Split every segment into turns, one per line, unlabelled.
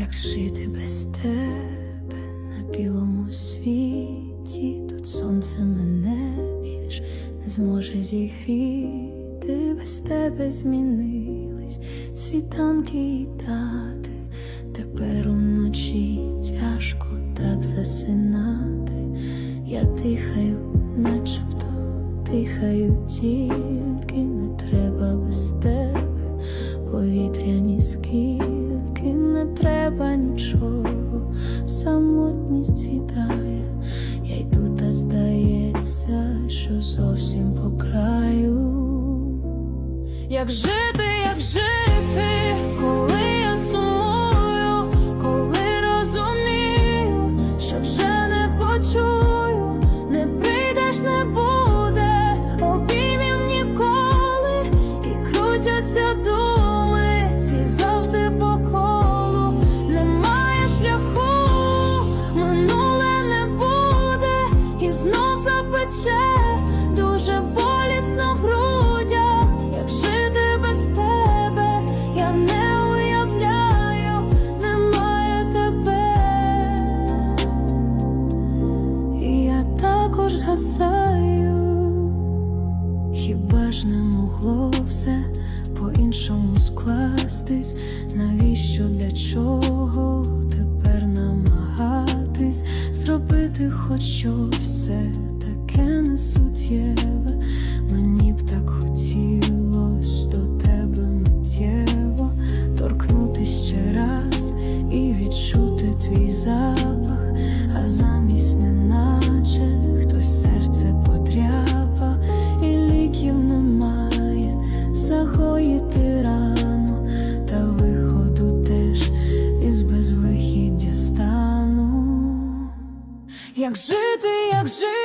Як жити без тебе на білому світі, тут сонце мене більш не зможе зігріти, без тебе змінились світанки і дати. Тепер уночі тяжко так засинати. Я дихаю, начебто дихаю, тільки не треба самотність я йду, та здається, що зовсім по краю. Як жити, як жити, згасаю. Хіба ж не могло все по-іншому скластись? Навіщо для чого тепер намагатись зробити хоч що все таке несуттєве? Як жити, як жити,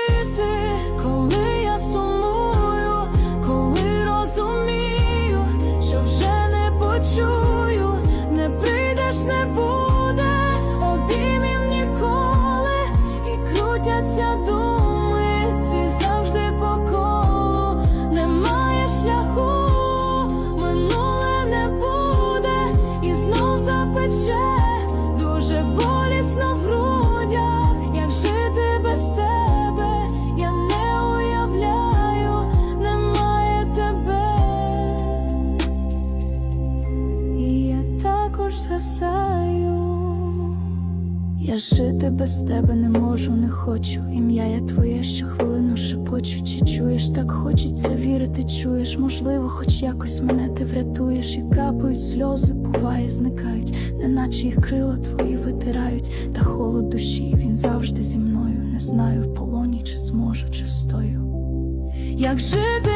Я жити без тебе не можу, не хочу. Ім'я я твоє щохвилину шепочу. Чи чуєш, так хочеться вірити, чуєш, можливо, хоч якось мене ти врятуєш, і капають сльози, буває, зникають, неначе їх крила твої витирають, та холод душі він завжди зі мною. Не знаю в полоні, чи зможу, чи встою. Як жити,